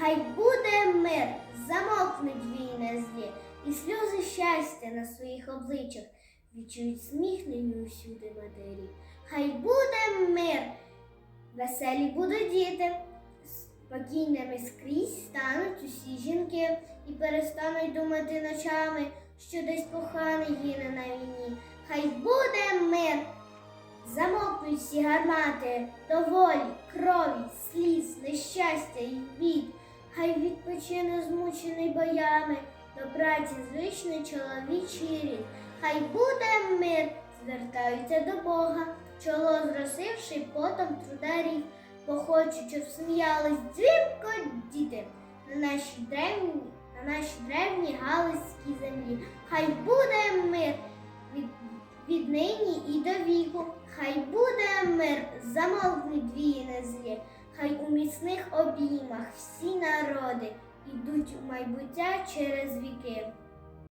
Хай буде мир, замовкнуть війна злі, і сльози щастя на своїх обличчях відчують сміхнені усюди матері. Хай буде мир, веселі будуть діти, спокійними скрізь стануть усі жінки і перестануть думати ночами, що десь коханий гине на війні. Хай буде мир, замовкнуть всі гармати, доволі, крові, сліз, нещастя і бід. Боями, до праці звичний чоловічий рід. Хай буде мир, звертаються до Бога, чоло зросивши потом трударів, похочуть, щоб сміялись дзвінко діти на нашій древній, на нашій древній галицькій землі. Хай буде мир від, від нині і до віку. Хай буде мир, замовкнуть війни злі. Хай у міцних обіймах всі народи ідуть у майбуття через віки.